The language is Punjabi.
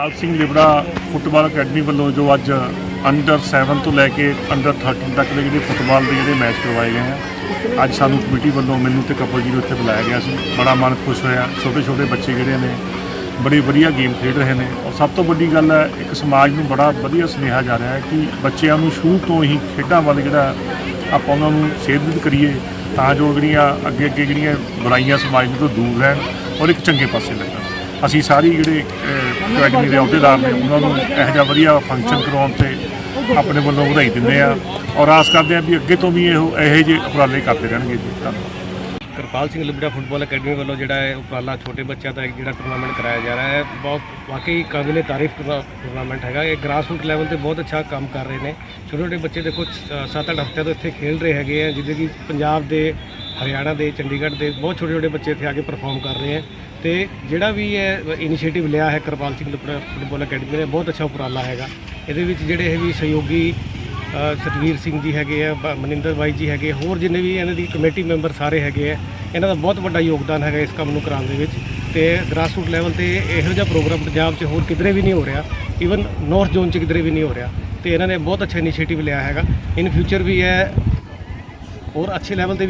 ਲਾਲ ਸਿੰਘ ਲਿਬੜਾ ਫੁੱਟਬਾਲ ਅਕੈਡਮੀ ਵੱਲੋਂ ਜੋ ਅੱਜ ਅੰਡਰ 7 ਤੋਂ ਲੈ ਕੇ ਅੰਡਰ 13 ਤੱਕ ਦੇ ਜਿਹੜੇ ਫੁੱਟਬਾਲ ਦੇ ਜਿਹੜੇ ਮੈਚ ਕਰਵਾਏ ਗਏ ਆ ਅੱਜ ਸਾਨੂੰ ਕਮੇਟੀ ਵੱਲੋਂ ਮੈਨੂੰ ਤੇ ਕਪਲ ਜੀ ਨੂੰ ਇੱਥੇ ਬੁਲਾਇਆ ਗਿਆ ਸੀ। ਬੜਾ ਮਨ ਖੁਸ਼ ਹੋਇਆ। ਛੋਟੇ ਛੋਟੇ ਬੱਚੇ ਜਿਹੜੇ ਨੇ, ਬੜੀ ਵਧੀਆ ਗੇਮ ਖੇਡ ਰਹੇ ਨੇ। ਔਰ ਸਭ ਤੋਂ ਵੱਡੀ ਗੱਲ ਹੈ, ਇੱਕ ਸਮਾਜ ਨੂੰ ਬੜਾ ਵਧੀਆ ਸੁਨੇਹਾ ਜਾ ਰਿਹਾ ਹੈ ਕਿ ਬੱਚਿਆਂ ਨੂੰ ਸ਼ੁਰੂ ਤੋਂ ਹੀ ਖੇਡਾਂ ਵੱਲ ਜਿਹੜਾ ਆਪਾਂ ਉਹਨਾਂ ਨੂੰ ਸੇਧਿਤ ਕਰੀਏ, ਤਾਂ ਜੋ ਜਿਹੜੀਆਂ ਅੱਗੇ ਅੱਗੇ ਜਿਹੜੀਆਂ ਬੁਰਾਈਆਂ ਸਮਾਜ ਨੂੰ ਤੋਂ ਦੂਰ ਰਹਿਣ ਔਰ ਇੱਕ ਚੰਗੇ ਪਾਸੇ ਲੱਗਣ ਅਸੀਂ ਸਾਰੀ ਜਿਹੜੇ ਅਕੈਡਮੀ ਦੇ ਅਹੁਦੇਦਾਰ ਨੇ, ਉਹਨਾਂ ਨੂੰ ਇਹੋ ਜਿਹਾ ਵਧੀਆ ਫੰਕਸ਼ਨ ਕਰਵਾਉਣ ਤੇ ਆਪਣੇ ਵੱਲੋਂ ਵਧਾਈ ਦਿੰਦੇ ਆ ਔਰ ਆਸ ਕਰਦੇ ਆ ਵੀ ਅੱਗੇ ਤੋਂ ਵੀ ਇਹੋ ਇਹੋ ਜਿਹੇ ਉਪਰਾਲੇ ਕਰਦੇ ਰਹਿਣਗੇ ਜੀ। ਧੰਨਵਾਦ। ਕਿਰਪਾਲ ਸਿੰਘ ਲਿਬੜਾ ਫੁੱਟਬਾਲ ਅਕੈਡਮੀ ਵੱਲੋਂ ਜਿਹੜਾ ਹੈ ਉਪਰਾਲਾ ਛੋਟੇ ਬੱਚਿਆਂ ਦਾ ਇੱਕ ਜਿਹੜਾ ਟੂਰਨਾਮੈਂਟ ਕਰਾਇਆ ਜਾ ਰਿਹਾ ਹੈ, ਬਹੁਤ ਵਾਕਈ ਕਾਬਿਲੇ ਤਾਰੀਫ ਟੂਰਨਾਮੈਂਟ ਹੈਗਾ। ਇਹ ਗ੍ਰਾਸਰੂਟ ਲੈਵਲ ਤੇ ਬਹੁਤ ਅੱਛਾ ਕੰਮ ਕਰ ਰਹੇ ਨੇ। ਛੋਟੇ ਛੋਟੇ ਬੱਚੇ ਦੇਖੋ 7-8 ਹਫ਼ਤਿਆਂ ਤੋਂ ਇੱਥੇ ਖੇਡ ਰਹੇ ਹੈਗੇ ਆ ਜਿਹਦੇ ਕਿ ਪੰਜਾਬ ਦੇ ਹਰਿਆਣਾ ਦੇ ਚੰਡੀਗੜ੍ਹ ਦੇ ਬਹੁਤ ਛੋਟੇ ਛੋਟੇ ਬੱਚੇ ਇੱਥੇ ਆ ਕੇ ਪਰਫਾਰਮ ਕਰ ਰਹੇ ਹੈ ਤੇ ਜਿਹੜਾ ਵੀ ਇਹ ਇਨੀਸ਼ੀਏਟਿਵ ਲਿਆ ਹੈ ਕਿਰਪਾਲ ਸਿੰਘ ਲਿਬੜਾ ਫੁੱਟਬਾਲ ਅਕੈਡਮੀ ਨੇ ਬਹੁਤ ਅੱਛਾ ਉਪਰਾਲਾ ਹੈਗਾ। ਇਹਦੇ ਵਿੱਚ ਜਿਹੜੇ ਇਹ ਵੀ ਸਹਿਯੋਗੀ ਅ, ਸਤਵੀਰ ਸਿੰਘ ਜੀ ਹੈਗੇ ਆ ਬ- ਮਨਿੰਦਰ ਬਾਈ ਜੀ ਹੈਗੇ ਹੋਰ ਜਿੰਨੇ ਵੀ ਇਹਨਾਂ ਦੀ ਕਮੇਟੀ ਮੈਂਬਰ ਸਾਰੇ ਹੈਗੇ ਆ ਇਹਨਾਂ ਦਾ ਬਹੁਤ ਵੱਡਾ ਯੋਗਦਾਨ ਹੈਗਾ ਇਸ ਕੰਮ ਨੂੰ ਕਰਾਉਣ ਦੇ ਵਿੱਚ ਤੇ ਗ੍ਰਾਸਰੂਟ ਲੈਵਲ ਤੇ ਇਹੋ ਜਿਹਾ ਪ੍ਰੋਗਰਾਮ ਪੰਜਾਬ 'ਚ ਹੋਰ ਕਿਧਰੇ ਵੀ ਨਹੀਂ ਹੋ ਰਿਹਾ ਈਵਨ ਨਾਰਥ ਜ਼ੋਨ 'ਚ ਕਿਧਰੇ ਵੀ ਨਹੀਂ ਹੋ ਰਿਹਾ ਤੇ ਇਹਨਾਂ ਨੇ ਬਹੁਤ ਅੱਛਾ ਇਨੀਸ਼ੀਏਟਿਵ ਲਿਆ ਹੈਗਾ। ਇਨ ਫਿਊਚਰ ਵੀ ਇਹ ਹੋਰ ਅੱਛੇ ਲੈਵਲ ਤੇ ਵੀ